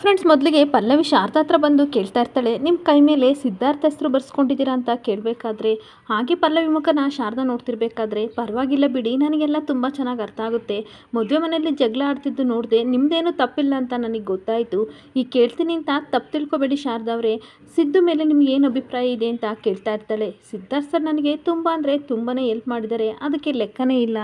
Friends, ಮೊದಲಿಗೆ ಪಲ್ಲವಿ ಶಾರದಾ ಹತ್ರ ಬಂದು ಕೇಳ್ತಾ ಇರ್ತಾಳೆ ನಿಮ್ಮ ಕೈ ಮೇಲೆ ಸಿದ್ಧಾರ್ಥ ಹೆಸರು ಬರ್ಸ್ಕೊಂಡಿದ್ದೀರಾ ಅಂತ ಕೇಳಬೇಕಾದ್ರೆ, ಹಾಗೆ ಪಲ್ಲವಿ ಮುಖನ ಶಾರದಾ ನೋಡ್ತಿರ್ಬೇಕಾದ್ರೆ, ಪರವಾಗಿಲ್ಲ ಬಿಡಿ, ನನಗೆಲ್ಲ ತುಂಬ ಚೆನ್ನಾಗಿ ಅರ್ಥ ಆಗುತ್ತೆ. ಮದುವೆ ಮನೆಯಲ್ಲಿ ಜಗಳ ಆಡ್ತಿದ್ದು ನೋಡಿದೆ ನಿಮ್ಮದೇನು ತಪ್ಪಿಲ್ಲ ಅಂತ ನನಗೆ ಗೊತ್ತಾಯಿತು. ಈ ಕೇಳ್ತೀನಿ ಅಂತ ತಪ್ಪು ತಿಳ್ಕೊಬೇಡಿ ಶಾರದಾ ಅವರೇ. ಸಿದ್ದು ಮೇಲೆ ನಿಮ್ಗೆ ಏನು ಅಭಿಪ್ರಾಯ ಇದೆ ಅಂತ ಕೇಳ್ತಾ ಇರ್ತಾಳೆ. ಸಿದ್ಧಾರ್ಥ ಸರ್ ನನಗೆ ತುಂಬ ಅಂದರೆ ತುಂಬಾ ಹೆಲ್ಪ್ ಮಾಡಿದ್ದಾರೆ, ಅದಕ್ಕೆ ಲೆಕ್ಕನೇ ಇಲ್ಲ.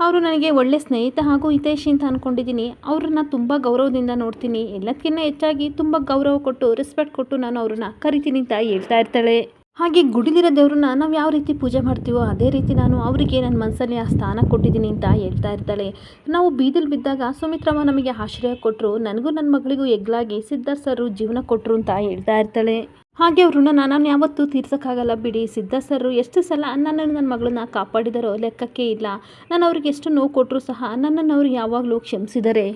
ಅವರು ನನಗೆ ಒಳ್ಳೆ ಸ್ನೇಹಿತ ಹಾಗೂ ಹಿತೈಷಿ ಅಂತ ಅಂದ್ಕೊಂಡಿದ್ದೀನಿ ಅವ್ರನ್ನ ತುಂಬ ಗೌರವದಿಂದ ನೋಡ್ತೀನಿ. ಎಲ್ಲದಕ್ಕಿಂತ ಹೆಚ್ಚಾಗಿ ತುಂಬ ಗೌರವ ಕೊಟ್ಟು ರೆಸ್ಪೆಕ್ಟ್ ಕೊಟ್ಟು ನಾನು ಅವ್ರನ್ನ ಕರಿತೀನಿ ಅಂತ ಹೇಳ್ತಾ ಇರ್ತಾಳೆ. ಹಾಗೆ ಗುಡಿಲಿರೋ ದೇವ್ರನ್ನ ನಾವು ಯಾವ ರೀತಿ ಪೂಜೆ ಮಾಡ್ತೀವೋ ಅದೇ ರೀತಿ ನಾನು ಅವರಿಗೆ ನನ್ನ ಮನಸ್ಸಲ್ಲಿ ಆ ಸ್ಥಾನ ಕೊಟ್ಟಿದ್ದೀನಿ ಅಂತ ಹೇಳ್ತಾ ಇರ್ತಾಳೆ. ನಾವು ಬೀದಿಲಿ ಬಿದ್ದಾಗ ಸುಮಿತ್ರಮ್ಮ ನಮಗೆ ಆಶ್ರಯ ಕೊಟ್ಟರು ನನಗೂ ನನ್ನ ಮಗಳಿಗೂ ಎಗ್ಲಾಗಿ ಸಿದ್ಧಾರ್ಥ ಸರು ಜೀವನ ಕೊಟ್ಟರು ಅಂತ ಹೇಳ್ತಾ ಇರ್ತಾಳೆ. ಹಾಗೆ ಅವ್ರನ್ನ ನಾನು ಯಾವತ್ತೂ ತೀರ್ಸೋಕ್ಕಾಗಲ್ಲ ಬಿಡಿ ಸಿದ್ಧ ಸರ್ ಎಷ್ಟು ಸಲ ನನ್ನನ್ನು ನನ್ನ ಮಗಳನ್ನ ಕಾಪಾಡಿದಾರೋ ಲೆಕ್ಕಕ್ಕೆ ಇಲ್ಲ. ನಾನು ಅವ್ರಿಗೆ ಎಷ್ಟು ನೋವು ಕೊಟ್ಟರು ಸಹ ನನ್ನನ್ನು ಅವ್ರು ಯಾವಾಗಲೂ ಕ್ಷಮಿಸಿದ್ದಾರೆ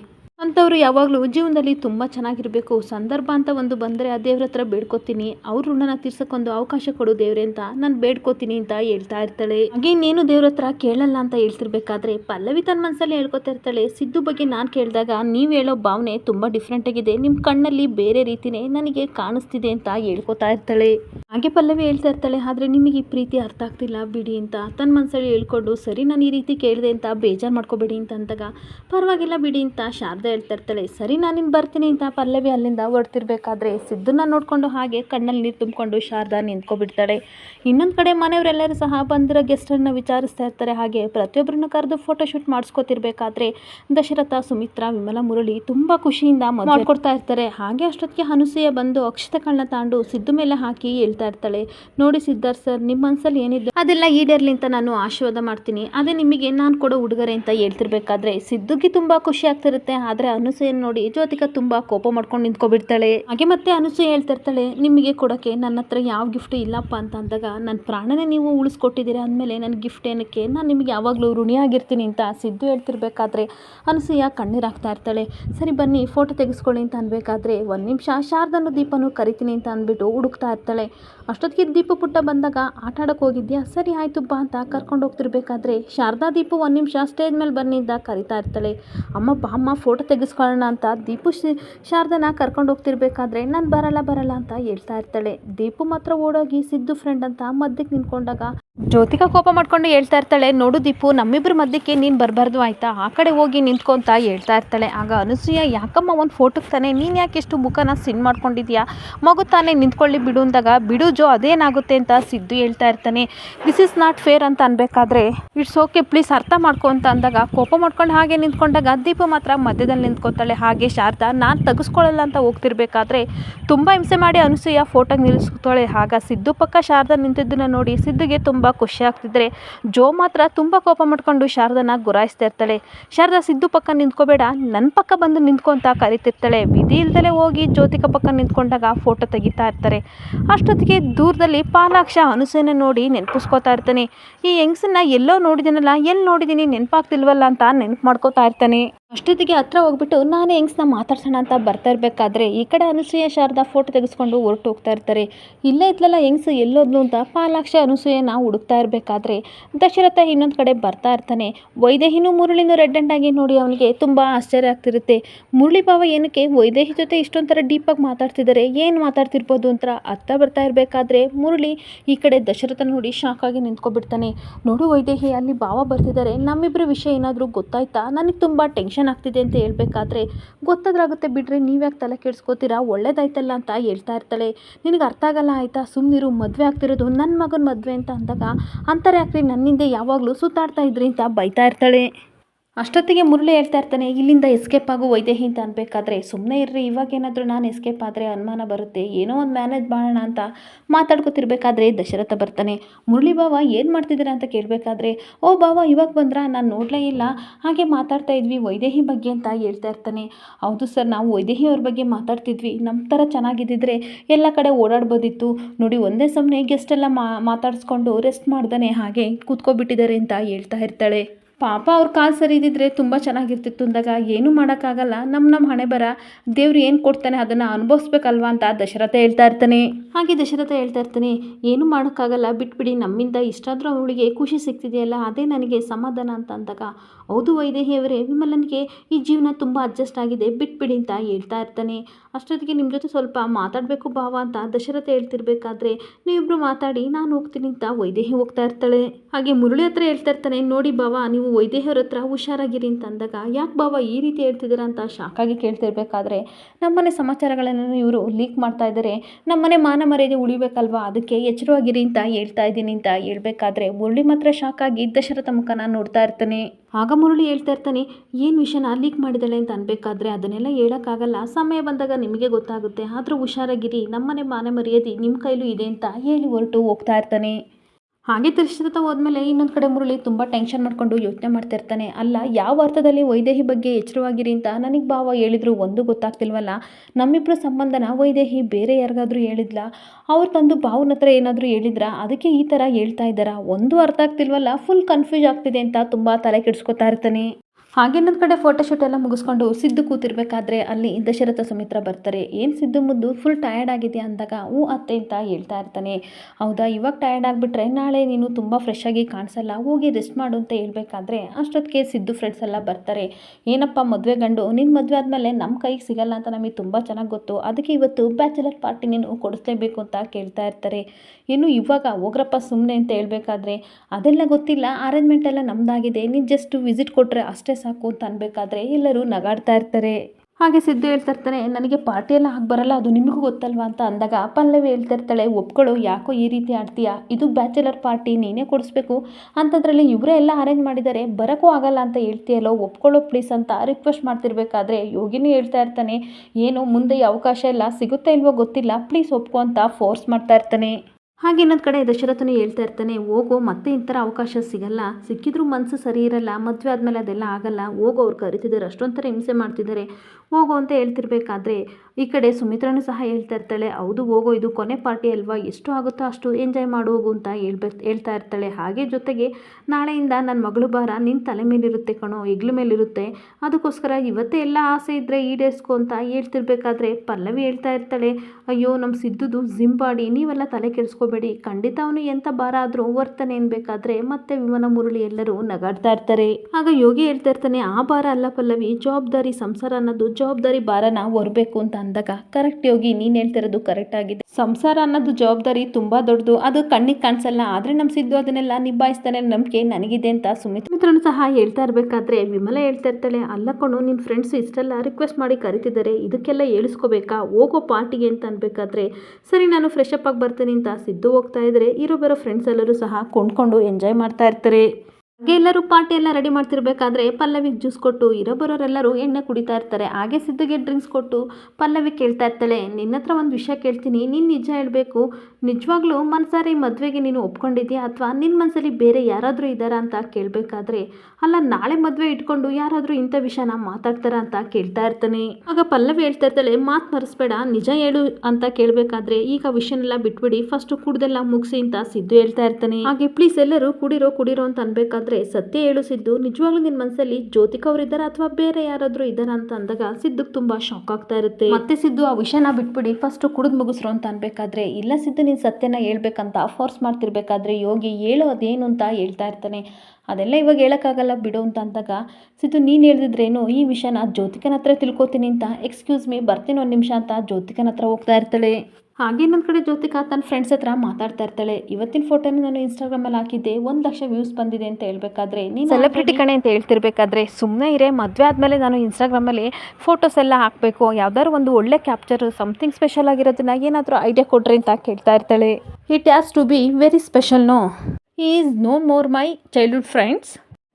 ಅಂಥವ್ರು ಯಾವಾಗಲೂ ಜೀವನದಲ್ಲಿ ತುಂಬ ಚೆನ್ನಾಗಿರಬೇಕು. ಸಂದರ್ಭ ಅಂತ ಒಂದು ಬಂದರೆ ಆ ದೇವ್ರ ಹತ್ರ ಬೇಡ್ಕೋತೀನಿ. ಅವ್ರ ಋಣನ ತೀರ್ಸೋಕ್ಕೊಂದು ಅವಕಾಶ ಕೊಡು ದೇವ್ರೆ ಅಂತ ನಾನು ಬೇಡ್ಕೋತೀನಿ ಅಂತ ಹೇಳ್ತಾ ಇರ್ತಾಳೆ. ಹಾಗೆ ಇನ್ನೇನು ದೇವ್ರ ಹತ್ರ ಕೇಳಲ್ಲ ಅಂತ ಹೇಳ್ತಿರ್ಬೇಕಾದ್ರೆ ಪಲ್ಲವಿ ತನ್ನ ಮನಸ್ಸಲ್ಲಿ ಹೇಳ್ಕೊತಾ ಇರ್ತಾಳೆ. ಸಿದ್ದು ಬಗ್ಗೆ ನಾನು ಕೇಳಿದಾಗ ನೀವು ಹೇಳೋ ಭಾವನೆ ತುಂಬ ಡಿಫ್ರೆಂಟ್ ಆಗಿದೆ. ನಿಮ್ಮ ಕಣ್ಣಲ್ಲಿ ಬೇರೆ ರೀತಿನೇ ನನಗೆ ಕಾಣಿಸ್ತಿದೆ ಅಂತ ಹೇಳ್ಕೊತಾ ಇರ್ತಾಳೆ. ಹಾಗೆ ಪಲ್ಲವಿ ಹೇಳ್ತಾ ಇರ್ತಾಳೆ, ಆದರೆ ನಿಮಗೆ ಈ ಪ್ರೀತಿ ಅರ್ಥ ಆಗ್ತಿಲ್ಲ ಬಿಡಿ ಅಂತ. ತನ್ನ ಮನಸ್ಸಲ್ಲಿ ಹೇಳ್ಕೊಂಡು, ಸರಿ, ನಾನು ಈ ರೀತಿ ಕೇಳಿದೆ ಅಂತ ಬೇಜಾರು ಮಾಡ್ಕೋಬೇಡಿ ಅಂತ ಅಂದಾಗ, ಪರವಾಗಿಲ್ಲ ಬಿಡಿ ಅಂತ ಶಾರದಾ ಹೇಳ್ತಾ ಇರ್ತಾಳೆ, ಸರಿ ನಾನಿನ್ನು ಬರ್ತೀನಿ ಅಂತ ಪಲ್ಲವಿ ಅಲ್ಲಿಂದ ಹೊಡ್ತಿರ್ಬೇಕಾದ್ರೆ ಸಿದ್ಧನ ನೋಡಿಕೊಂಡು ಹಾಗೆ ಕಣ್ಣಲ್ಲಿ ನೀರು ತುಂಬಿಕೊಂಡು ಶಾರದಾ ನಿಂತ್ಕೊಬಿಡ್ತಾಳೆ. ಇನ್ನೊಂದು ಕಡೆ ಮನೆಯವರೆಲ್ಲರೂ ಸಹ ಬಂದಿರೋ ಗೆಸ್ಟನ್ನು ವಿಚಾರಿಸ್ತಾ ಇರ್ತಾರೆ. ಹಾಗೆ ಪ್ರತಿಯೊಬ್ಬರನ್ನ ಕರೆದು ಫೋಟೋಶೂಟ್ ಮಾಡಿಸ್ಕೋತಿರ್ಬೇಕಾದ್ರೆ ದಶರಥ, ಸುಮಿತ್ರಾ, ವಿಮಲ, ಮುರಳಿ ತುಂಬ ಖುಷಿಯಿಂದ ಮಾಡ್ಕೊಡ್ತಾ ಇರ್ತಾರೆ. ಹಾಗೆ ಅಷ್ಟೊತ್ತಿಗೆ ಅನುಸೂಯ ಬಂದು ಅಕ್ಷತಗಳನ್ನ ತಾಂಡು ಸಿದ್ದು ಮೇಲೆ ಹಾಕಿ ಹೇಳ್ತಾ ಇರ್ತಾಳೆ, ನೋಡಿ ಸಿದ್ದಾರ್ ಸರ್ ನಿಮ್ಮ ಮನಸ್ಸಲ್ಲಿ ಏನಿದೆ? ಅದೆಲ್ಲ ಈಡೇರ್ಲಿ ಅಂತ ನಾನು ಆಶೀರ್ವಾದ ಮಾಡ್ತೀನಿ. ಅದೇ ನಿಮಗೆ ನಾನು ಕೊಡೋ ಉಡುಗೊರೆ ಅಂತ ಹೇಳ್ತಿರ್ಬೇಕಾದ್ರೆ ಸಿದ್ದುಗೆ ತುಂಬ ಖುಷಿ ಆಗ್ತಿರುತ್ತೆ. ಆದರೆ ಅನುಸೂಯನ್ ನೋಡಿ ಜ್ಯೋತಿಕ ತುಂಬ ಕೋಪ ಮಾಡ್ಕೊಂಡು ನಿಂತ್ಕೊಬಿಡ್ತಾಳೆ. ಹಾಗೆ ಮತ್ತೆ ಅನಸೂಯ ಹೇಳ್ತಾ ಇರ್ತಾಳೆ, ನಿಮಗೆ ಕೊಡೋಕ್ಕೆ ನನ್ನ ಹತ್ರ ಯಾವ ಗಿಫ್ಟ್ ಇಲ್ಲಪ್ಪ ಅಂತ ಅಂದಾಗ, ನನ್ನ ಪ್ರಾಣನೇ ನೀವು ಉಳಿಸ್ಕೊಟ್ಟಿದ್ದೀರಾ ಅಂದಮೇಲೆ ನನ್ನ ಗಿಫ್ಟ್ ಏನಕ್ಕೆ? ನಾನು ನಿಮಗೆ ಯಾವಾಗಲೂ ಋಣಿಯಾಗಿರ್ತೀನಿ ಅಂತ ಸಿದ್ದು ಹೇಳ್ತಿರ್ಬೇಕಾದ್ರೆ ಅನಸೂಯ ಕಣ್ಣೀರಾಗ್ತಾ ಇರ್ತಾಳೆ. ಸರಿ ಬನ್ನಿ ಫೋಟೋ ತೆಗೆಸ್ಕೊಳ್ಳಿ ಅಂತ ಅನ್ಬೇಕಾದ್ರೆ ಒಂದು ನಿಮಿಷ ಶಾರದನು ದೀಪನು ಕರಿತೀನಿ ಅಂತ ಅಂದ್ಬಿಟ್ಟು ಹುಡುಕ್ತಾ ಇರ್ತಾಳೆ. ಅಷ್ಟೊತ್ತಿಗೆ ದೀಪ ಪುಟ್ಟ ಬಂದಾಗ, ಆಟ ಆಡೋಕೆ ಹೋಗಿದ್ಯಾ? ಸರಿ ಆಯ್ತು ಬಾ ಅಂತ ಕರ್ಕೊಂಡು ಹೋಗ್ತಿರ್ಬೇಕಾದ್ರೆ ಶಾರದಾ ದೀಪ ಒಂದು ನಿಮಿಷ ಸ್ಟೇಜ್ ಮೇಲೆ ಬನ್ನಿ ಅಂತ ಕರಿತಾ ಇರ್ತಾಳೆ. ಅಮ್ಮ ಬಾ ಅಮ್ಮ ಫೋಟೋ ತೆಗೆಸ್ಕೊಳ್ಳೋಣ ಅಂತ ದೀಪು ಶಾರದನ ಕರ್ಕೊಂಡು ಹೋಗ್ತಿರ್ಬೇಕಾದ್ರೆ, ನಾನು ಬರಲ್ಲ ಬರಲ್ಲ ಅಂತ ಹೇಳ್ತಾ ಇರ್ತಾಳೆ. ದೀಪು ಮಾತ್ರ ಓಡೋಗಿ ಸಿದ್ದು ಫ್ರೆಂಡ್ ಅಂತ ಮಧ್ಯಕ್ಕೆ ನಿಂತ್ಕೊಂಡಾಗ ಜ್ಯೋತಿಕಾ ಕೋಪ ಮಾಡ್ಕೊಂಡು ಹೇಳ್ತಾ ಇರ್ತಾಳೆ. ನೋಡು ದೀಪು ನಮ್ಮಿಬ್ಬರ ಮಧ್ಯಕ್ಕೆ ನೀನು ಬರಬಾರ್ದು ಆಯ್ತಾ? ಆ ಕಡೆ ಹೋಗಿ ನಿಂತ್ಕೊಂತ ಹೇಳ್ತಾ ಇರ್ತಾಳೆ. ಆಗ ಅನಸೂಯ, ಯಾಕಮ್ಮ ಒಂದು ಫೋಟೋಗೆ ತಾನೆ? ನೀನು ಯಾಕೆ ಎಷ್ಟು ಮುಖನ ಸಿನ್ ಮಾಡ್ಕೊಂಡಿದ್ಯಾ? ಮಗು ತಾನೇ ನಿಂತ್ಕೊಳ್ಳಿ ಬಿಡು ಅಂದಾಗ, ಬಿಡು ಜೋ, ಅದೇನಾಗುತ್ತೆ? ಅಂತ ಸಿದ್ದು ಹೇಳ್ತಾ ಇರ್ತಾನೆ. ದಿಸ್ ಇಸ್ ನಾಟ್ ಫೇರ್ ಅಂತ ಅನ್ಬೇಕಾದ್ರೆ ಇಟ್ಸ್ ಓಕೆ ಪ್ಲೀಸ್ ಅರ್ಥ ಮಾಡ್ಕೊ ಅಂತ ಅಂದಾಗ, ಕೋಪ ಮಾಡ್ಕೊಂಡು ಹಾಗೆ ನಿಂತ್ಕೊಂಡಾಗ, ದೀಪ ಮಾತ್ರ ಮಧ್ಯದಲ್ಲಿ ನಿಂತ್ಕೊತಾಳೆ. ಹಾಗೆ ಶಾರದಾ, ನಾನು ತೆಗೆಸ್ಕೊಳ್ಳಲ್ಲ ಅಂತ ಹೋಗ್ತಿರ್ಬೇಕಾದ್ರೆ, ತುಂಬ ಹಿಂಸೆ ಮಾಡಿ ಅನಸೂಯ ಫೋಟೋಗೆ ನಿಲ್ಲಿಸ್ತಾಳೆ ಆಗ ಸಿದ್ದು ಪಕ್ಕ ಶಾರದಾ ನಿಂತಿದ್ದನ್ನ ನೋಡಿ, ಸಿದ್ದುಗೆ ತುಂಬ ಖುಷಿ ಆಗ್ತಿದ್ರೆ ಜೋ ಮಾತ್ರ ತುಂಬ ಕೋಪ ಮಾಡ್ಕೊಂಡು ಶಾರದನ ಗುರಾಯಿಸ್ತಾ ಇರ್ತಾಳೆ. ಶಾರದ ಸಿದ್ದು ಪಕ್ಕ ನಿಂತ್ಕೋಬೇಡ ನನ್ನ ಪಕ್ಕ ಬಂದು ನಿಂತ್ಕೊಂತ ಕರಿತಿರ್ತಾಳೆ. ವಿಧಿ ಇಲ್ದಲೆ ಹೋಗಿ ಜ್ಯೋತಿಕ ಪಕ್ಕ ನಿಂತ್ಕೊಂಡಾಗ ಫೋಟೋ ತೆಗಿತಾ ಇರ್ತಾರೆ. ಅಷ್ಟೊತ್ತಿಗೆ ದೂರದಲ್ಲಿ ಪಾಲಾಕ್ಷ ಅನುಸೇನೆ ನೋಡಿ ನೆನಪಿಸ್ಕೋತಾ ಇರ್ತಾನೆ. ಈ ಹೆಂಗ್ಸನ್ನ ಎಲ್ಲೋ ನೋಡಿದ್ದೀನಲ್ಲ ಎಲ್ಲಿ ನೋಡಿದ್ದೀನಿ ನೆನಪಾಗ್ತಿಲ್ವಲ್ಲ ಅಂತ ನೆನಪು ಮಾಡ್ಕೋತಾ ಇರ್ತಾನೆ. ಅಷ್ಟೊತ್ತಿಗೆ ಹತ್ರ ಹೋಗ್ಬಿಟ್ಟು, ನಾನು ಹೆಂಗ್ಸ್ನ ಮಾತಾಡ್ಸೋಣ ಅಂತ ಬರ್ತಾ ಇರಬೇಕಾದ್ರೆ, ಈ ಕಡೆ ಅನುಸೂಯ ಶಾರದಾ ಫೋಟೋ ತೆಗೆಸ್ಕೊಂಡು ಹೊರಟು ಹೋಗ್ತಾ ಇರ್ತಾರೆ. ಇಲ್ಲೇ ಇದ್ಲಲ್ಲ ಹೆಂಗ್ಸು ಎಲ್ಲೋದ್ಲು ಅಂತ ಪಾಲಾಕ್ಷ ಅನುಸೂಯನ ಹುಡುಕ್ತಾ ಇರಬೇಕಾದ್ರೆ, ದಶರಥ ಇನ್ನೊಂದು ಕಡೆ ಬರ್ತಾ ಇರ್ತಾನೆ. ವೈದೇಹಿನೂ ಮುರಳಿನೂ ಆಗಿ ನೋಡಿ ಅವನಿಗೆ ತುಂಬ ಆಶ್ಚರ್ಯ ಆಗ್ತಿರುತ್ತೆ. ಮುರುಳಿ ಭಾವ ಏನಕ್ಕೆ ವೈದೇಹಿ ಜೊತೆ ಇಷ್ಟೊಂಥರ ಡೀಪಾಗಿ ಮಾತಾಡ್ತಿದ್ದಾರೆ ಏನು ಮಾತಾಡ್ತಿರ್ಬೋದು ಅಂತ ಅರ್ಥ ಬರ್ತಾ ಇರಬೇಕಾದ್ರೆ, ಮುರುಳಿ ಈ ಕಡೆ ದಶರಥ ನೋಡಿ ಶಾಕ್ ಆಗಿ ನಿಂತ್ಕೊಬಿಡ್ತಾನೆ. ನೋಡು ವೈದೇಹಿ, ಅಲ್ಲಿ ಭಾವ ಬರ್ತಿದ್ದಾರೆ ನಮ್ಮಿಬ್ಬರ ವಿಷಯ ಏನಾದರೂ ಗೊತ್ತಾಯ್ತಾ? ನನಗೆ ತುಂಬ ಟೆನ್ಷನ್ ಆಗ್ತಿದೆ ಅಂತ ಹೇಳಬೇಕಾದ್ರೆ ಗೊತ್ತಾದ್ರಾಗುತ್ತೆ ಬಿಡ್ರಿ, ನೀವ್ಯಾಕೆ ತಲೆ ಕೆಡ್ಸ್ಕೋತೀರಾ, ಒಳ್ಳೇದಾಯ್ತಲ್ಲ ಅಂತ ಹೇಳ್ತಾ ಇರ್ತಾಳೆ. ನಿನಗೆ ಅರ್ಥ ಆಗಲ್ಲ ಆಯಿತಾ? ಸುಮ್ಮನಿರು ಮದುವೆ ಆಗ್ತಿರೋದು ನನ್ನ ಮಗನ ಮದುವೆ ಅಂತ ಅಂದಾಗ, ಅಂತಾರೆ ಯಾಕ್ರಿ ನನ್ನಿಂದೆ ಯಾವಾಗಲೂ ಸುತ್ತಾಡ್ತಾ ಇದ್ರಿ ಅಂತ ಬೈತಾ ಇರ್ತಾಳೆ. ಅಷ್ಟೊತ್ತಿಗೆ ಮುರಳಿ ಹೇಳ್ತಾ ಇರ್ತಾನೆ, ಇಲ್ಲಿಂದ ಎಸ್ಕೇಪ್ ಆಗು ವೈದೇಹಿ ಅಂತ ಅನ್ಬೇಕಾದ್ರೆ ಸುಮ್ಮನೆ ಇರ್ರಿ ಇವಾಗೇನಾದರೂ ನಾನು ಎಸ್ಕೇಪ್ ಆದರೆ ಅನುಮಾನ ಬರುತ್ತೆ. ಏನೋ ಒಂದು ಮ್ಯಾನೇಜ್ ಮಾಡೋಣ ಅಂತ ಮಾತಾಡ್ಕೊತಿರ್ಬೇಕಾದ್ರೆ ದಶರಥ ಬರ್ತಾನೆ. ಮುರಳಿ ಬಾವ ಏನು ಮಾಡ್ತಿದ್ದೀರಾ ಅಂತ ಕೇಳಬೇಕಾದ್ರೆ, ಓ ಬಾವ, ಇವಾಗ ಬಂದ್ರಾ? ನಾನು ನೋಡಲೇ ಇಲ್ಲ. ಹಾಗೆ ಮಾತಾಡ್ತಾ ಇದ್ವಿ ವೈದೇಹಿ ಬಗ್ಗೆ ಅಂತ ಹೇಳ್ತಾ ಇರ್ತಾನೆ. ಹೌದು ಸರ್ ನಾವು ವೈದೇಹಿ ಅವ್ರ ಬಗ್ಗೆ ಮಾತಾಡ್ತಿದ್ವಿ. ನಮ್ಮ ಥರ ಚೆನ್ನಾಗಿದ್ದಿದ್ರೆ ಎಲ್ಲ ಕಡೆ ಓಡಾಡ್ಬೋದಿತ್ತು. ನೋಡಿ, ಒಂದೇ ಸಮನೆ ಗೆಸ್ಟ್ ಎಲ್ಲ ಮಾತಾಡಿಸ್ಕೊಂಡು ರೆಸ್ಟ್ ಮಾಡ್ದಾನೆ, ಹಾಗೆ ಕೂತ್ಕೊಬಿಟ್ಟಿದ್ದಾರೆ ಅಂತ ಹೇಳ್ತಾ ಇರ್ತಾಳೆ. ಪಾಪ ಅವ್ರ ಕಾಲು ಸರಿ ಇದ್ದಿದ್ರೆ ತುಂಬ ಚೆನ್ನಾಗಿರ್ತಿತ್ತು. ಅಂದಾಗ ಏನೂ ಮಾಡೋಕ್ಕಾಗಲ್ಲ. ನಮ್ಮ ನಮ್ಮ ಹಣೆ ಬರ. ದೇವ್ರು ಏನು ಕೊಡ್ತಾನೆ ಅದನ್ನು ಅನುಭವಿಸ್ಬೇಕಲ್ವಾ ಅಂತ ದಶರಥ ಹೇಳ್ತಾ ಇರ್ತಾನೆ. ಹಾಗೆ ದಶರಥ ಹೇಳ್ತಾ ಇರ್ತಾನೆ, ಏನೂ ಮಾಡೋಕ್ಕಾಗಲ್ಲ. ಬಿಟ್ಬಿಡಿ. ನಮ್ಮಿಂದ ಇಷ್ಟಾದರೂ ಅವಳಿಗೆ ಖುಷಿ ಸಿಗ್ತಿದೆಯಲ್ಲ. ಅದೇ ನನಗೆ ಸಮಾಧಾನ ಅಂತ ಅಂದಾಗ, ಹೌದು ವೈದೇಹಿಯವರೇ, ವಿಮಲನಿಗೆ ಈ ಜೀವನ ತುಂಬ ಅಡ್ಜಸ್ಟ್ ಆಗಿದೆ. ಬಿಟ್ಬಿಡಿ ಅಂತ ಹೇಳ್ತಾ ಇರ್ತಾನೆ. ಅಷ್ಟೊತ್ತಿಗೆ ನಿಮ್ಮ ಜೊತೆ ಸ್ವಲ್ಪ ಮಾತಾಡಬೇಕು ಭಾವ ಅಂತ ದಶರಥ ಹೇಳ್ತಿರ್ಬೇಕಾದ್ರೆ, ನೀವಿಬ್ರು ಮಾತಾಡಿ ನಾನು ಹೋಗ್ತೀನಿ ಅಂತ ವೈದೇಹಿ ಹೋಗ್ತಾ ಇರ್ತಾಳೆ. ಹಾಗೆ ಮುರುಳಿ ಹತ್ರ ಹೇಳ್ತಾ ಇರ್ತಾನೆ, ನೋಡಿ ಭಾವ, ನೀವು ವೈದೇಹಿಯವ್ರ ಹತ್ರ ಹುಷಾರಾಗಿರಿ ಅಂತ ಅಂದಾಗ ಯಾಕೆ ಭಾವ ಈ ರೀತಿ ಹೇಳ್ತಿದ್ದೀರಾ ಅಂತ ಶಾಕಾಗಿ ಕೇಳ್ತಿರ್ಬೇಕಾದ್ರೆ, ನಮ್ಮನೆ ಸಮಾಚಾರಗಳನ್ನು ಇವರು ಲೀಕ್ ಮಾಡ್ತಾ ಇದ್ದಾರೆ ನಮ್ಮನೆ ಮಾನ ಮರ್ಯಾದೆ ಉಳಿಬೇಕಲ್ವಾ? ಅದಕ್ಕೆ ಎಚ್ಚರವಾಗಿರಿ ಅಂತ ಹೇಳ್ತಾ ಇದ್ದೀನಿ ಅಂತ ಹೇಳ್ಬೇಕಾದ್ರೆ ಮುರಳಿ ಮಾತ್ರ ಶಾಕಾಗಿ ದಶರಥ ಮುಖನ ನೋಡ್ತಾ ಇರ್ತಾನೆ. ಆಗ ಮುರಳಿ ಹೇಳ್ತಾ ಇರ್ತಾನೆ, ಏನು ವಿಷಯನ ಲೀಕ್ ಮಾಡಿದ್ದಾಳೆ ಅಂತ ಅನ್ಬೇಕಾದ್ರೆ ಅದನ್ನೆಲ್ಲ ಹೇಳೋಕ್ಕಾಗಲ್ಲ. ಸಮಯ ಬಂದಾಗ ನಿಮಗೆ ಗೊತ್ತಾಗುತ್ತೆ. ಆದರೂ ಹುಷಾರಾಗಿರಿ. ನಮ್ಮನೆ ಮಾನ ಮರ್ಯಾದೆ ನಿಮ್ಮ ಕೈಲೂ ಇದೆ ಅಂತ ಹೇಳಿ ಹೊರಟು ಹೋಗ್ತಾ ಇರ್ತಾನೆ. ಹಾಗೆ ದಶರಥ ಹೋದ್ಮೇಲೆ ಇನ್ನೊಂದು ಕಡೆ ಮುರಳಿ ತುಂಬ ಟೆನ್ಷನ್ ಮಾಡ್ಕೊಂಡು ಯೋಚನೆ ಮಾಡ್ತಾ ಇರ್ತಾನೆ ಅಲ್ಲ, ಯಾವ ಅರ್ಥದಲ್ಲಿ ವೈದೇಹಿ ಬಗ್ಗೆ ಎಚ್ಚರವಾಗಿರಿ ಅಂತ ನನಗೆ ಭಾವ ಹೇಳಿದ್ರು, ಒಂದು ಗೊತ್ತಾಗ್ತಿಲ್ವಲ್ಲ? ನಮ್ಮಿಬ್ಬರ ಸಂಬಂಧನ ವೈದೇಹಿ ಬೇರೆ ಯಾರಿಗಾದ್ರೂ ಹೇಳಿದ್ಲಾ? ಅವ್ರು ತಂದು ಭಾವನ ಹತ್ರ ಏನಾದರೂ ಹೇಳಿದ್ರಾ? ಅದಕ್ಕೆ ಈ ಥರ ಹೇಳ್ತಾ ಇದ್ದಾರಾ? ಒಂದು ಅರ್ಥ ಆಗ್ತಿಲ್ವಲ್ಲ? ಫುಲ್ ಕನ್ಫ್ಯೂಸ್ ಆಗ್ತಿದೆ ಅಂತ ತುಂಬ ತಲೆ ಕೆಡಿಸ್ಕೊತಾ ಇರ್ತಾನೆ. ಹಾಗೆ ಇನ್ನೊಂದು ಕಡೆ ಫೋಟೋಶೂಟ್ ಎಲ್ಲ ಮುಗಿಸ್ಕೊಂಡು ಸಿದ್ದು ಕೂತಿರ್ಬೇಕಾದ್ರೆ ಅಲ್ಲಿ ದಶರಥ ಸುಮಿತ್ರ ಬರ್ತಾರೆ. ಏನು ಸಿದ್ದು ಮುದ್ದು ಫುಲ್ ಟಯರ್ಡ್ ಆಗಿದೆ ಅಂದಾಗ ಹ್ಞೂ ಅತ್ತೆ ಅಂತ ಹೇಳ್ತಾ ಇರ್ತಾನೆ. ಹೌದಾ, ಇವಾಗ ಟಯರ್ಡ್ ಆಗಿಬಿಟ್ರೆ ನಾಳೆ ನೀನು ತುಂಬ ಫ್ರೆಶ್ ಆಗಿ ಕಾಣಿಸಲ್ಲ, ಹೋಗಿ ರೆಸ್ಟ್ ಮಾಡು ಅಂತ ಹೇಳ್ಬೇಕಾದ್ರೆ ಅಷ್ಟೊತ್ತಿಗೆ ಸಿದ್ದು ಫ್ರೆಂಡ್ಸ್ ಎಲ್ಲ ಬರ್ತಾರೆ. ಏನಪ್ಪ ಮದುವೆ ಗಂಡು ನಿನ್ನ ಮದುವೆ ಆದಮೇಲೆ ನಮ್ಮ ಕೈಗೆ ಸಿಗಲ್ಲ ಅಂತ ನಮಗೆ ತುಂಬ ಚೆನ್ನಾಗಿ ಗೊತ್ತು. ಅದಕ್ಕೆ ಇವತ್ತು ಬ್ಯಾಚುಲರ್ ಪಾರ್ಟಿ ನೀನು ಕೊಡಿಸ್ಲೇಬೇಕು ಅಂತ ಕೇಳ್ತಾ ಇರ್ತಾರೆ. ಇನ್ನು ಇವಾಗ ಹೋಗ್ರಪ್ಪ ಸುಮ್ಮನೆ ಅಂತ ಹೇಳ್ಬೇಕಾದ್ರೆ ಅದೆಲ್ಲ ಗೊತ್ತಿಲ್ಲ ಅರೇಂಜ್ಮೆಂಟ್ ಎಲ್ಲ ನಮ್ಮದಾಗಿದೆ ನೀನು ಜಸ್ಟ್ ವಿಸಿಟ್ ಕೊಟ್ಟರೆ ಅಷ್ಟೇ ಅಂತ ಅನ್ಬೇಕಾದ್ರೆ ಎಲ್ಲರೂ ನಗಾಡ್ತಾ ಇರ್ತಾರೆ. ಹಾಗೆ ಸಿದ್ದು ಹೇಳ್ತಾ ಇರ್ತಾನೆ, ನನಗೆ ಪಾರ್ಟಿ ಎಲ್ಲ ಹಾಕಿ ಬರಲ್ಲ, ಅದು ನಿಮಗೂ ಗೊತ್ತಲ್ವಾ? ಅಂತ ಅಂದಾಗ ಪಲ್ಲವಿ ಹೇಳ್ತಾ ಇರ್ತಾಳೆ ಒಪ್ಕೊಳ್ಳು ಯಾಕೋ ಈ ರೀತಿ ಆಡ್ತೀಯಾ? ಇದು ಬ್ಯಾಚುಲರ್ ಪಾರ್ಟಿ, ನೀನೇ ಕೊಡಿಸ್ಬೇಕು. ಅಂಥದ್ರಲ್ಲಿ ಇವರೇ ಎಲ್ಲ ಅರೇಂಜ್ ಮಾಡಿದ್ದಾರೆ, ಬರೋಕ್ಕೂ ಆಗಲ್ಲ ಅಂತ ಹೇಳ್ತೀಯಲ್ಲೋ ಒಪ್ಕೊಳ್ಳೋ ಪ್ಲೀಸ್ ಅಂತ ರಿಕ್ವೆಸ್ಟ್ ಮಾಡ್ತಿರ್ಬೇಕಾದ್ರೆ ಯೋಗಿನೂ ಹೇಳ್ತಾ ಇರ್ತಾನೆ, ಏನು, ಮುಂದೆ ಅವಕಾಶ ಎಲ್ಲ ಸಿಗುತ್ತಾ ಇಲ್ವೋ ಗೊತ್ತಿಲ್ಲ ಪ್ಲೀಸ್ ಒಪ್ಕೊ ಅಂತ ಫೋರ್ಸ್ ಮಾಡ್ತಾ ಇರ್ತಾನೆ. ಹಾಗೆ ಇನ್ನೊಂದು ಕಡೆ ದಶರಥನು ಹೇಳ್ತಾ ಇರ್ತಾನೆ, ಹೋಗೋ, ಮತ್ತೆ ಇಂಥರ ಥರ ಅವಕಾಶ ಸಿಗಲ್ಲ. ಸಿಕ್ಕಿದ್ರೂ ಮನಸ್ಸು ಸರಿ ಇರಲ್ಲ. ಮದುವೆ ಆದಮೇಲೆ ಅದೆಲ್ಲ ಆಗಲ್ಲ. ಹೋಗೋ, ಅವ್ರು ಕರಿತಿದ್ದಾರೆ. ಅಷ್ಟೊಂಥರ ಹಿಂಸೆ ಮಾಡ್ತಿದ್ದಾರೆ. ಹೋಗೋ ಅಂತ ಹೇಳ್ತಿರ್ಬೇಕಾದ್ರೆ ಈ ಕಡೆ ಸುಮಿತ್ರನೂ ಸಹ ಹೇಳ್ತಾ ಇರ್ತಾಳೆ, ಹೌದು ಹೋಗೋ, ಇದು ಕೊನೆ ಪಾರ್ಟಿ ಅಲ್ವಾ? ಎಷ್ಟು ಆಗುತ್ತೋ ಅಷ್ಟು ಎಂಜಾಯ್ ಮಾಡು ಹೋಗು ಅಂತ ಹೇಳ್ಬೇಕು ಹೇಳ್ತಾ ಇರ್ತಾಳೆ. ಹಾಗೆ ಜೊತೆಗೆ ನಾಳೆಯಿಂದ ನನ್ನ ಮಗಳು ಭಾರ ನಿನ್ನ ತಲೆ ಮೇಲಿರುತ್ತೆ ಕಣೋ, ಹೆಗ್ಲು ಮೇಲಿರುತ್ತೆ. ಅದಕ್ಕೋಸ್ಕರ ಇವತ್ತೇ ಎಲ್ಲ ಆಸೆ ಇದ್ದರೆ ಈಡೇರಿಸ್ಕೊ ಅಂತ ಹೇಳ್ತಿರ್ಬೇಕಾದ್ರೆ ಪಲ್ಲವಿ ಹೇಳ್ತಾ ಇರ್ತಾಳೆ, ಅಯ್ಯೋ ನಮ್ಮ ಸಿದ್ದುದು ಜಿಂಬಾಡಿ, ನೀವೆಲ್ಲ ತಲೆ ಕೆಡಿಸ್ಕೋಬೇಡಿ. ಖಂಡಿತ ಅವನು ಎಂಥ ಭಾರ ಆದರೂ ವರ್ತನೆ ಅನ್ಬೇಕಾದ್ರೆ ಮತ್ತೆ ವಿಮಾನ ಮುರಳಿ ಎಲ್ಲರೂ ನಗಾಡ್ತಾ ಇರ್ತಾರೆ. ಆಗ ಯೋಗಿ ಹೇಳ್ತಾ ಇರ್ತಾನೆ, ಆ ಭಾರ ಅಲ್ಲ ಪಲ್ಲವಿ, ಜವಾಬ್ದಾರಿ ಸಂಸಾರ ಅನ್ನೋದು ಜವಾಬ್ದಾರಿ ಭಾರನ ಹೊರಬೇಕು ಅಂತ ಅಂದಾಗ ಕರೆಕ್ಟ್ ಯೋಗಿ ನೀನು ಹೇಳ್ತಿರೋದು ಕರೆಕ್ಟ್ ಆಗಿದೆ. ಸಂಸಾರ ಅನ್ನೋದು ಜವಾಬ್ದಾರಿ ತುಂಬ ದೊಡ್ಡದು. ಅದು ಕಣ್ಣಿಗೆ ಕಾಣಿಸಲ್ಲ. ಆದರೆ ನಮ್ಮ ಸಿದ್ದು ಅದನ್ನೆಲ್ಲ ನಿಭಾಯಿಸ್ತಾನೆ ನಂಬಿಕೆ ನನಗಿದೆ ಅಂತ ಸುಮಿತ್. ಮಿತ್ರನು ಸಹ ಹೇಳ್ತಾ ಇರಬೇಕಾದ್ರೆ ವಿಮಲ ಹೇಳ್ತಾ ಇರ್ತಾಳೆ, ಅಲ್ಲ ಕಣು ನಿನ್ನ ಫ್ರೆಂಡ್ಸ್ ಇಷ್ಟೆಲ್ಲ ರಿಕ್ವೆಸ್ಟ್ ಮಾಡಿ ಕರಿತಿದ್ದಾರೆ. ಇದಕ್ಕೆಲ್ಲ ಹೇಳಿಸ್ಕೋಬೇಕಾ? ಹೋಗೋ ಪಾರ್ಟಿಗೆ ಅಂತ ಅನ್ಬೇಕಾದ್ರೆ, ಸರಿ, ನಾನು ಫ್ರೆಶ್ ಅಪ್ ಆಗಿ ಬರ್ತೀನಿ ಅಂತ ಸಿದ್ದು ಹೋಗ್ತಾ ಇದ್ರೆ, ಇರೋ ಬರೋ ಫ್ರೆಂಡ್ಸ್ ಎಲ್ಲರೂ ಸಹ ಕೊಂಡ್ಕೊಂಡು ಎಂಜಾಯ್ ಮಾಡ್ತಾ ಇರ್ತಾರೆ. ಎಲ್ಲರೂ ಪಾರ್ಟಿ ಎಲ್ಲ ರೆಡಿ ಮಾಡ್ತಿರ್ಬೇಕಾದ್ರೆ ಪಲ್ಲವಿಗೆ ಜ್ಯೂಸ್ ಕೊಟ್ಟು ಇರೋ ಬರೋರೆಲ್ಲರೂ ಎಣ್ಣೆ ಕುಡಿತಾ ಇರ್ತಾರೆ. ಹಾಗೆ ಸಿದ್ದುಗೆ ಡ್ರಿಂಕ್ಸ್ ಕೊಟ್ಟು ಪಲ್ಲವಿ ಕೇಳ್ತಾ ಇರ್ತಾಳೆ. ನಿನ್ನ ಹತ್ರ ಒಂದು ವಿಷಯ ಕೇಳ್ತೀನಿ. ನೀನು ನಿಜ ಹೇಳಬೇಕು. ನಿಜವಾಗ್ಲೂ ಮನಸಾರಿ ಮದುವೆಗೆ ನೀನು ಒಪ್ಕೊಂಡಿದ್ಯಾ ಅಥವಾ ನಿನ್ನ ಮನಸ್ಸಲ್ಲಿ ಬೇರೆ ಯಾರಾದರೂ ಇದ್ದಾರಾ ಅಂತ ಕೇಳಬೇಕಾದ್ರೆ? ಅಲ್ಲ, ನಾಳೆ ಮದುವೆ ಇಟ್ಕೊಂಡು ಯಾರಾದರೂ ಇಂಥ ವಿಷಯನ ಮಾತಾಡ್ತಾರ ಅಂತ ಕೇಳ್ತಾ ಇರ್ತಾನೆ. ಆಗ ಪಲ್ಲವಿ ಹೇಳ್ತಾ ಇರ್ತಾಳೆ, ಮಾತು ಮರೆಸ್ಬೇಡ, ನಿಜ ಹೇಳು ಅಂತ ಕೇಳಬೇಕಾದ್ರೆ ಈಗ ವಿಷಯನೆಲ್ಲ ಬಿಟ್ಬಿಡಿ. ಫಸ್ಟ್ ಕುಡ್ದೆಲ್ಲ ಮುಗಿಸಿ ಅಂತ ಸಿದ್ದು ಹೇಳ್ತಾ ಇರ್ತಾನೆ. ಹಾಗೆ ಪ್ಲೀಸ್ ಎಲ್ಲರೂ ಕುಡಿರೋ ಕುಡಿರೋ ಅಂತ ಅನ್ಬೇಕಾದ್ರೆ ಸತ್ಯ ಹೇಳು ಸಿದ್ದು, ನಿಜವಾಗ್ಲೂ ನಿನ್ನ ಮನಸ್ಸಲ್ಲಿ ಜ್ಯೋತಿಕ ಅವ್ರು ಇದ್ದಾರಾ ಅಥವಾ ಬೇರೆ ಯಾರಾದರೂ ಇದ್ದಾರಾ ಅಂತ ಅಂದಾಗ ಸಿದ್ದುಗೆ ತುಂಬ ಶಾಕ್ ಆಗ್ತಾ ಇರುತ್ತೆ. ಮತ್ತೆ ಸಿದ್ದು, ಆ ವಿಷಯನ ಬಿಟ್ಬಿಡಿ. ಫಸ್ಟ್ ಕುಡಿದು ಮುಗಿಸ್ರು ಅಂತ ಅನ್ಬೇಕಾದ್ರೆ, ಇಲ್ಲ ಸಿದ್ದು ನೀನು ಸತ್ಯನ ಹೇಳ್ಬೇಕಂತ ಫೋರ್ಸ್ ಮಾಡ್ತಿರ್ಬೇಕಾದ್ರೆ ಯೋಗಿ ಹೇಳು ಅದೇನು ಅಂತ ಹೇಳ್ತಾ ಇರ್ತಾನೆ. ಅದೆಲ್ಲ ಇವಾಗ ಹೇಳೋಕ್ಕಾಗಲ್ಲ ಬಿಡು ಅಂತ ಅಂದಾಗ, ಸಿದ್ದು ನೀನು ಹೇಳ್ದಿದ್ರೇನು ಈ ವಿಷಯನ ಜ್ಯೋತಿಕನ ಹತ್ರ ತಿಳ್ಕೊತೀನಿ ಅಂತ ಎಕ್ಸ್ಕ್ಯೂಸ್ ಮೀ ಬರ್ತೀನಿ ಒಂದು ನಿಮಿಷ ಅಂತ ಜ್ಯೋತಿಕನ ಹತ್ರ ಹೋಗ್ತಾ ಇರ್ತಾಳೆ. ಹಾಗೆ ನನ್ನ ಕಡೆ ಜ್ಯೋತಿಕಾ ತನ್ನ ಫ್ರೆಂಡ್ಸ್ ಹತ್ರ ಮಾತಾಡ್ತಾ ಇರ್ತಾಳೆ. ಇವತ್ತಿನ ಫೋಟೋನ ನಾನು ಇನ್ಸ್ಟಾಗ್ರಾಮಲ್ಲಿ ಹಾಕಿದ್ದೆ. ಒಂದು ಲಕ್ಷ ವ್ಯೂಸ್ ಬಂದಿದೆ ಅಂತ ಹೇಳ್ಬೇಕಾದ್ರೆ ನೀನು ಸೆಲೆಬ್ರಿಟಿ ಕಣೆ ಅಂತ ಹೇಳ್ತಿರ್ಬೇಕಾದ್ರೆ ಸುಮ್ಮನೆ ಇರೇ ಮದುವೆ ಆದಮೇಲೆ ನಾನು ಇನ್ಸ್ಟಾಗ್ರಾಮಲ್ಲಿ ಫೋಟೋಸ್ ಎಲ್ಲ ಹಾಕಬೇಕು. ಯಾವ್ದಾದ್ರು ಒಂದು ಒಳ್ಳೆ ಕ್ಯಾಪ್ಚರ್ ಸಮಥಿಂಗ್ ಸ್ಪೆಷಲ್ ಆಗಿರೋದನ್ನ ಏನಾದರೂ ಐಡಿಯಾ ಕೊಡ್ರಿ ಅಂತ ಕೇಳ್ತಾ ಇರ್ತಾಳೆ. It has to be very special no is no more my childhood friends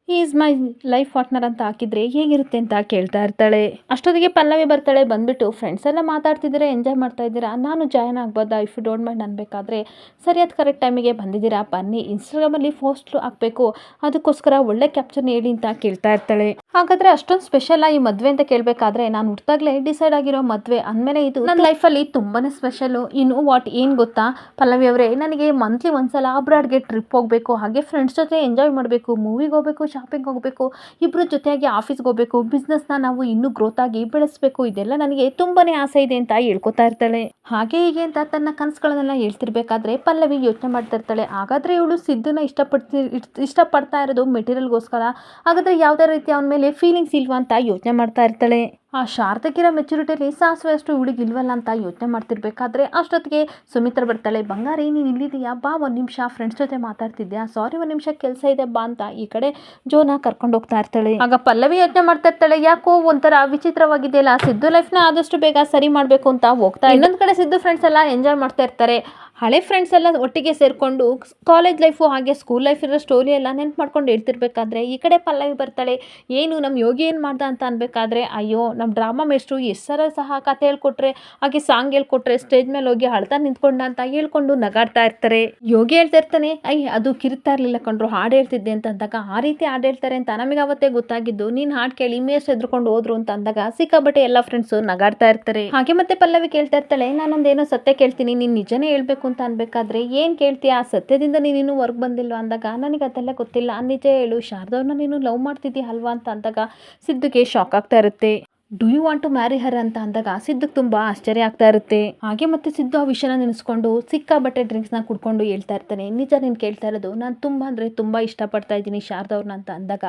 is my life partner ಅಂತ ಹಾಕಿದ್ರೆ ಹೇಗಿರುತ್ತೆ ಅಂತ ಕೇಳ್ತಾ ಇರ್ತಾಳೆ. ಅಷ್ಟೊತ್ತಿಗೆ ಪಲ್ಲವಿ ಬರ್ತಾಳೆ ಬಂದ್ಬಿಟ್ಟು ಫ್ರೆಂಡ್ಸ್ ಎಲ್ಲ ಮಾತಾಡ್ತಿದ್ದೀರಾ ಎಂಜಾಯ್ ಮಾಡ್ತಾ ಇದ್ದೀರಾ? ನಾನು ಜಾಯ್ನ್ ಆಗ್ಬೋದಾ? ಇಫ್ ಯು ಡೋಂಟ್ ಮೈಂಡ್ ಅನ್ಬೇಕಾದ್ರೆ ಸರಿಯಾದ ಕರೆಕ್ಟ್ ಟೈಮಿಗೆ ಬಂದಿದ್ದೀರಾ? ಬನ್ನಿ ಇನ್ಸ್ಟಾಗ್ರಾಮಲ್ಲಿ ಪೋಸ್ಟ್ ಹಾಕಬೇಕು. ಅದಕ್ಕೋಸ್ಕರ ಒಳ್ಳೆ ಕ್ಯಾಪ್ಚರ್ನ ಹೇಳಿ ಅಂತ ಕೇಳ್ತಾ ಇರ್ತಾಳೆ. ಹಾಗಾದರೆ ಅಷ್ಟೊಂದು ಸ್ಪೆಷಲ್ ಈ ಮದುವೆ ಅಂತ ಕೇಳಬೇಕಾದ್ರೆ ನಾನು ಹುಟ್ಟಿದಾಗಲೇ ಡಿಸೈಡ್ ಆಗಿರೋ ಮದುವೆ ಅಂದಮೇಲೆ ಇದು ನನ್ನ ಲೈಫಲ್ಲಿ ತುಂಬಾ ಸ್ಪೆಷಲು ಇನ್ನು ವಾಟ್ ಏನು ಗೊತ್ತಾ? ಪಲ್ಲವಿ ಅವರೇ ನನಗೆ ಮಂತ್ಲಿ ಒಂದ್ಸಲ ಅಬ್ರಾಡ್ಗೆ ಟ್ರಿಪ್ ಹೋಗಬೇಕು ಹಾಗೆ ಫ್ರೆಂಡ್ಸ್ ಜೊತೆ ಎಂಜಾಯ್ ಮಾಡಬೇಕು ಮೂವಿಗೆ ಹೋಗಬೇಕು ಶಾಪಿಂಗ್ ಹೋಗಬೇಕು ಇಬ್ಬರು ಜೊತೆಯಾಗಿ ಆಫೀಸ್ಗೆ ಹೋಗಬೇಕು ಬಿಸ್ನೆಸ್ನ ನಾವು ಇನ್ನೂ ಗ್ರೋತ್ ಆಗಿ ಬೆಳೆಸಬೇಕು, ಇದೆಲ್ಲ ನನಗೆ ತುಂಬಾನೇ ಆಸೆ ಇದೆ ಅಂತ ಹೇಳ್ಕೊತಾ ಇರ್ತಾಳೆ. ಹಾಗೆ ಹೀಗೆ ಅಂತ ತನ್ನ ಕನಸುಗಳನ್ನೆಲ್ಲ ಹೇಳ್ತಿರ್ಬೇಕಾದ್ರೆ ಪಲ್ಲವಿ ಯೋಚನೆ ಮಾಡ್ತಾ ಇರ್ತಾಳೆ. ಹಾಗಾದರೆ ಇವಳು ಸಿದ್ಧನ ಇಷ್ಟಪಡ್ತಿ, ಇಷ್ಟ- ಇಷ್ಟಪಡ್ತಾ ಇರೋದು ಮೆಟೀರಿಯಲ್ಗೋಸ್ಕರ ಹಾಗಾದರೆ ಯಾವುದೇ ರೀತಿ ಅವನ ಮೇಲೆ ಫೀಲಿಂಗ್ಸ್ ಇಲ್ವಾ ಅಂತ ಯೋಚನೆ ಮಾಡ್ತಾ ಇರ್ತಾಳೆ. ಆ ಶಾರದಗಿರ ಮೆಚುರಿಟಿಯಲ್ಲಿ ಸಾಸಿವೆ ಅಷ್ಟು ಇಲ್ವಲ್ಲ ಅಂತ ಯೋಚನೆ ಮಾಡ್ತಿರ್ಬೇಕಾದ್ರೆ ಅಷ್ಟೊತ್ತಿಗೆ ಸುಮಿತ್ರ ಬರ್ತಾಳೆ, ಬಂಗಾರಿ, ನೀನು ಇಲ್ಲಿದೆಯಾ ಬಾ ಒಂದು ನಿಮಿಷ ಫ್ರೆಂಡ್ಸ್ ಜೊತೆ ಮಾತಾಡ್ತಿದ್ಯಾ? ಸಾರಿ ಒಂದು ನಿಮಿಷ ಕೆಲಸ ಇದೆ, ಬಾ ಅಂತ. ಈ ಕಡೆ ಜೋನ ಕರ್ಕೊಂಡು ಹೋಗ್ತಾ ಇರ್ತಾಳೆ. ಆಗ ಪಲ್ಲವಿ ಯೋಚನೆ ಮಾಡ್ತಾ ಇರ್ತಾಳೆ, ಯಾಕೋ ಒಂಥರ ವಿಚಿತ್ರವಾಗಿದೆಯಲ್ಲ? ಸಿದ್ದು ಲೈಫ್ನ ಆದಷ್ಟು ಬೇಗ ಸರಿ ಮಾಡಬೇಕು ಅಂತ ಹೋಗ್ತಾ ಇನ್ನೊಂದು ಕಡೆ ಸಿದ್ದು ಫ್ರೆಂಡ್ಸ್ ಎಲ್ಲ ಎಂಜಾಯ್ ಮಾಡ್ತಾ ಇರ್ತಾರೆ. ಹಳೆ ಫ್ರೆಂಡ್ಸ್ ಎಲ್ಲ ಒಟ್ಟಿಗೆ ಸೇರಿಕೊಂಡು ಕಾಲೇಜ್ ಲೈಫು ಹಾಗೆ ಸ್ಕೂಲ್ ಲೈಫ್ ಇರೋ ಸ್ಟೋರಿ ಎಲ್ಲ ನೆನ್ಪು ಮಾಡ್ಕೊಂಡು ಹೇಳ್ತಿರ್ಬೇಕಾದ್ರೆ, ಈ ಕಡೆ ಪಲ್ಲವಿ ಬರ್ತಾಳೆ, ಏನು ನಮ್ಮ ಯೋಗಿ ಏನು ಮಾಡ್ದ ಅಂತ ಅನ್ಬೇಕಾದ್ರೆ, ಅಯ್ಯೋ ನಮ್ಮ ಡ್ರಾಮಾ ಮೇಸ್ಟ್ರು ಎಷ್ಟು ಸಲ ಸಹ ಕತೆ ಹೇಳ್ಕೊಟ್ರೆ, ಹಾಗೆ ಸಾಂಗ್ ಹೇಳ್ಕೊಟ್ರೆ ಸ್ಟೇಜ್ ಮೇಲೆ ಹೋಗಿ ಅಳ್ತಾ ನಿಂತ್ಕೊಂಡ ಅಂತ ಹೇಳ್ಕೊಂಡು ನಗಾಡ್ತಾ ಇರ್ತಾರೆ. ಯೋಗಿ ಹೇಳ್ತಾ ಇರ್ತಾನೆ, ಐ, ಅದು ಕಿರ್ತಾ ಇರಲಿಲ್ಲ ಕಂಡ್ರು ಹಾಡು ಹೇಳ್ತಿದ್ದೆ ಅಂತ ಅಂದಾಗ, ಆ ರೀತಿ ಹಾಡು ಹೇಳ್ತಾರೆ ಅಂತ ನಮಗೆ ಅವತ್ತೇ ಗೊತ್ತಾಗಿದ್ದು, ನೀನು ಹಾಡು ಕೇಳಿ ಮೇಸ್ಟ್ ಎದ್ರುಕೊಂಡು ಹೋದ್ರು ಅಂತ ಅಂದಾಗ ಸಿಕ್ಕಾಬಟ್ಟೆ ಎಲ್ಲ ಫ್ರೆಂಡ್ಸು ನಗಾಡ್ತಾ ಇರ್ತಾರೆ. ಹಾಗೆ ಮತ್ತೆ ಪಲ್ಲವಿ ಕೇಳ್ತಾ ಇರ್ತಾಳೆ, ನಾನೊಂದೇನೋ ಸತ್ಯ ಕೇಳ್ತೀನಿ, ನೀನು ನಿಜನೇ ಹೇಳ್ಬೇಕು ಅನ್ಬೇಕಾದ್ರೆ ಏನು ಕೇಳ್ತೀಯ? ಆ ಸತ್ಯದಿಂದ ನೀನು ಹೊರ್ಗೆ ಬಂದಿಲ್ವಾ ಅಂದಾಗ? ನನಗೆ ಅದೆಲ್ಲ ಗೊತ್ತಿಲ್ಲ. ನಿಜ ಹೇಳು, ಶಾರದವ್ರನ್ನ ನೀನು ಲವ್ ಮಾಡ್ತಿದ್ದೀಯ ಅಲ್ವಾ ಅಂತ ಅಂದಾಗ ಸಿದ್ದುಗೆ ಶಾಕ್ ಆಗ್ತಾ ಇರುತ್ತೆ. Do you want to marry her ಅಂತ ಅಂದಾಗ ಸಿದ್ದು ತುಂಬ ಆಶ್ಚರ್ಯ ಆಗ್ತಾ ಇರುತ್ತೆ. ಹಾಗೆ ಮತ್ತೆ ಸಿದ್ದು ಆ ವಿಷಯನ ನೆನೆಸ್ಕೊಂಡು ಸಿಕ್ಕಾಬಟ್ಟೆ ಡ್ರಿಂಕ್ಸ್ನ ಕುಡ್ಕೊಂಡು ಹೇಳ್ತಾ ಇರ್ತಾನೆ. ನಿಜ ನೀನು ಕೇಳ್ತಾ ಇರೋದು, ನಾನು ತುಂಬ ಅಂದರೆ ತುಂಬ ಇಷ್ಟಪಡ್ತಾ ಇದ್ದೀನಿ ಶಾರದವ್ರನ್ನ ಅಂತ ಅಂದಾಗ.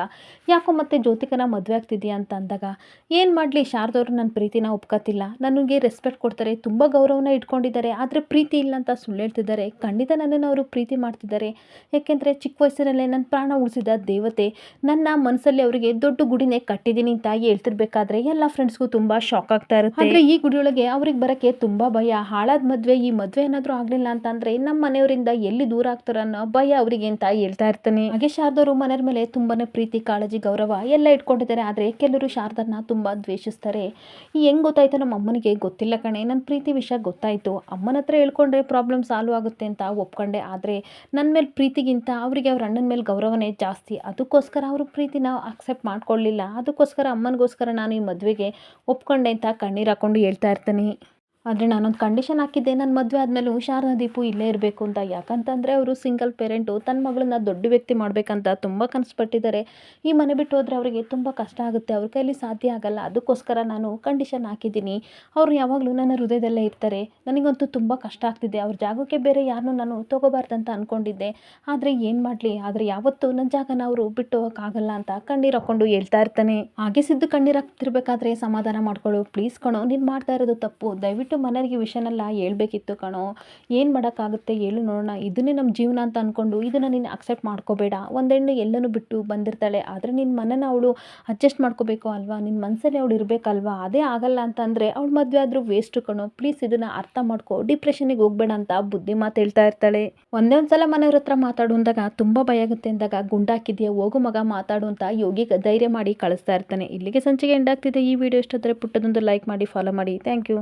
ಯಾಕೋ ಮತ್ತೆ ಜ್ಯೋತಿಕನ ಮದುವೆ ಆಗ್ತಿದ್ಯಾ ಅಂತ ಅಂದಾಗ, ಏನು ಮಾಡಲಿ ಶಾರದವ್ರು ನನ್ನ ಪ್ರೀತಿನ ಒಪ್ಕೋತಿಲ್ಲ. ನನಗೆ ರೆಸ್ಪೆಕ್ಟ್ ಕೊಡ್ತಾರೆ, ತುಂಬ ಗೌರವನ ಇಟ್ಕೊಂಡಿದ್ದಾರೆ, ಆದರೆ ಪ್ರೀತಿ ಇಲ್ಲ ಅಂತ ಸುಳ್ಳು ಹೇಳ್ತಿದ್ದಾರೆ. ಖಂಡಿತ ನನ್ನನ್ನು ಅವರು ಪ್ರೀತಿ ಮಾಡ್ತಿದ್ದಾರೆ. ಯಾಕೆಂದ್ರೆ ಚಿಕ್ಕ ವಯಸ್ಸಿನಲ್ಲೇ ನನ್ನ ಪ್ರಾಣ ಉಳಿಸಿದ ದೇವತೆ, ನನ್ನ ಮನಸ್ಸಲ್ಲಿ ಅವರಿಗೆ ದೊಡ್ಡ ಗುಡಿನೇ ಕಟ್ಟಿದ್ದೀನಿ ಅಂತ ಹೇಳ್ತಿರ್ಬೇಕಾದ್ರೆ ಎಲ್ಲ ಫ್ರೆಂಡ್ಸ್ಗೂ ತುಂಬಾ ಶಾಕ್ ಆಗ್ತಾ ಇರುತ್ತೆ. ಅಂದ್ರೆ ಈ ಗುಡಿಯೊಳಗೆ ಅವ್ರಿಗೆ ಬರಕ್ಕೆ ತುಂಬಾ ಭಯ. ಹಾಳಾದ ಮದ್ವೆ, ಈ ಮದುವೆ ಏನಾದ್ರೂ ಆಗಲಿಲ್ಲ ಅಂತಂದ್ರೆ ನಮ್ಮ ಮನೆಯವರಿಂದ ಎಲ್ಲಿ ದೂರ ಆಗ್ತಾರ ಅನ್ನೋ ಭಯ ಅವರಿಗೆ ಅಂತ ಹೇಳ್ತಾ ಇರ್ತಾನೆ. ಹಾಗೆ ಶಾರದವರು ಮನೆಯ ಮೇಲೆ ತುಂಬಾನೇ ಪ್ರೀತಿ, ಕಾಳಜಿ, ಗೌರವ ಎಲ್ಲ ಇಟ್ಕೊಂಡಿದ್ದಾರೆ. ಆದ್ರೆ ಕೆಲವರು ಶಾರದನ್ನ ತುಂಬಾ ದ್ವೇಷಿಸ್ತಾರೆ. ಈ ಹೆಂಗ್ ಗೊತ್ತಾಯ್ತು ನಮ್ಮ ಅಮ್ಮನಿಗೆ ಗೊತ್ತಿಲ್ಲ ಕಣೆ. ನನ್ನ ಪ್ರೀತಿ ವಿಷಯ ಗೊತ್ತಾಯ್ತು. ಅಮ್ಮನ ಹತ್ರ ಹೇಳ್ಕೊಂಡ್ರೆ ಪ್ರಾಬ್ಲಮ್ ಸಾಲ್ವ್ ಆಗುತ್ತೆ ಅಂತ ಒಪ್ಕೊಂಡೆ. ಆದ್ರೆ ನನ್ನ ಮೇಲೆ ಪ್ರೀತಿಗಿಂತ ಅವರಿಗೆ ಅವ್ರ ಅಣ್ಣನ ಮೇಲೆ ಗೌರವನೇ ಜಾಸ್ತಿ. ಅದಕ್ಕೋಸ್ಕರ ಅವರು ನಾವು ಅಕ್ಸೆಪ್ಟ್ ಮಾಡ್ಕೊಳ್ಳಿಲ್ಲ. ಅದಕ್ಕೋಸ್ಕರ ಅಮ್ಮನಿಗೋಸ್ಕರ ನಾನು ಈ ಮದುವೆಗೆ ಒಪ್ಕೊಂಡೆ ಅಂತ ಕಣ್ಣೀರು ಹಾಕೊಂಡು ಹೇಳ್ತಾ ಇರ್ತೀನಿ. ಆದರೆ ನಾನೊಂದು ಕಂಡೀಷನ್ ಹಾಕಿದ್ದೆ. ನನ್ನ ಮದುವೆ ಆದಮೇಲೆ ಶಾರದಾ ದೀಪು ಇಲ್ಲೇ ಇರಬೇಕು ಅಂತ. ಯಾಕಂತಂದರೆ ಅವರು ಸಿಂಗಲ್ ಪೇರೆಂಟು ತನ್ನ ಮಗಳನ್ನ ದೊಡ್ಡ ವ್ಯಕ್ತಿ ಮಾಡಬೇಕಂತ ತುಂಬ ಕನಸು ಪಟ್ಟಿದ್ದಾರೆ ಈ ಮನೆ ಬಿಟ್ಟು ಹೋದರೆ ಅವರಿಗೆ ತುಂಬ ಕಷ್ಟ ಆಗುತ್ತೆ. ಅವ್ರ ಕೈಲಿ ಸಾಧ್ಯ ಆಗಲ್ಲ. ಅದಕ್ಕೋಸ್ಕರ ನಾನು ಕಂಡೀಷನ್ ಹಾಕಿದ್ದೀನಿ. ಅವರು ಯಾವಾಗಲೂ ನನ್ನ ಹೃದಯದಲ್ಲೇ ಇರ್ತಾರೆ. ನನಗಂತೂ ತುಂಬ ಕಷ್ಟ ಆಗ್ತಿದೆ. ಅವ್ರ ಜಾಗಕ್ಕೆ ಬೇರೆ ಯಾರನ್ನೂ ನಾನು ತೊಗೋಬಾರ್ದಂತ ಅಂದ್ಕೊಂಡಿದ್ದೆ ಆದರೆ ಏನು ಮಾಡಲಿ? ಆದರೆ ಯಾವತ್ತೂ ನನ್ನ ಜಾಗನ ಅವರು ಬಿಟ್ಟು ಹೋಗೋಕ್ಕಾಗಲ್ಲ ಅಂತ ಕಣ್ಣೀರು ಹಾಕ್ಕೊಂಡು ಹೇಳ್ತಾ ಇರ್ತಾನೆ. ಹಾಗೆ ಸಿದ್ದು ಕಣ್ಣೀರು ಹಾಕ್ತಿರ್ಬೇಕಾದ್ರೆ ಸಮಾಧಾನ ಮಾಡ್ಕೊಳ್ಳು ಪ್ಲೀಸ್ ಕಣೋ. ನೀನು ಮಾಡ್ತಾ ಇರೋದು ತಪ್ಪು. ದಯವಿಟ್ಟು ಮನೆಯವರಿಗೆ ವಿಷಯನೆಲ್ಲ ಹೇಳ್ಬೇಕಿತ್ತು ಕಣೋ. ಏನು ಮಾಡೋಕ್ಕಾಗುತ್ತೆ ಹೇಳು ನೋಡೋಣ. ಇದನ್ನೇ ನಮ್ಮ ಜೀವನ ಅಂತ ಅಂದ್ಕೊಂಡು ಇದನ್ನು ನೀನು ಅಕ್ಸೆಪ್ಟ್ ಮಾಡ್ಕೋಬೇಡ. ಒಂದೆಣ್ಣು ಎಲ್ಲನೂ ಬಿಟ್ಟು ಬಂದಿರ್ತಾಳೆ. ಆದರೆ ನಿನ್ನ ಮನೇನ ಅವಳು ಅಡ್ಜಸ್ಟ್ ಮಾಡ್ಕೋಬೇಕು ಅಲ್ವಾ? ನಿನ್ನ ಮನಸ್ಸಲ್ಲಿ ಅವಳು ಇರಬೇಕಲ್ವಾ? ಅದೇ ಆಗಲ್ಲ ಅಂತಂದರೆ ಅವಳು ಮದುವೆ ಆದರೂ ವೇಸ್ಟು ಕಣೋ. ಪ್ಲೀಸ್ ಇದನ್ನು ಅರ್ಥ ಮಾಡ್ಕೊ. ಡಿಪ್ರೆಷನಿಗೆ ಹೋಗ್ಬೇಡ ಅಂತ ಬುದ್ಧಿ ಮಾತು ಹೇಳ್ತಾ ಇರ್ತಾಳೆ. ಒಂದೇ ಒಂದು ಸಲ ಮನೆಯವ್ರ ಹತ್ರ ಮಾತಾಡು ಅಂದಾಗ ತುಂಬ ಭಯ ಆಗುತ್ತೆ ಅಂದಾಗ ಗುಂಡಾಕಿದೆಯಾ ಹೋಗು ಮಗ, ಮಾತಾಡು ಅಂತ ಯೋಗಿ ಧೈರ್ಯ ಮಾಡಿ ಕಳಿಸ್ತಾ ಇರ್ತಾನೆ. ಇಲ್ಲಿಗೆ ಸಂಚಿಗೆ ಎಂಡಾಗ್ತಿದೆ ಈ ವಿಡಿಯೋ ಇಷ್ಟಾದರೆ ಪುಟ್ಟದೊಂದು ಲೈಕ್ ಮಾಡಿ ಫಾಲೋ ಮಾಡಿ. Thank you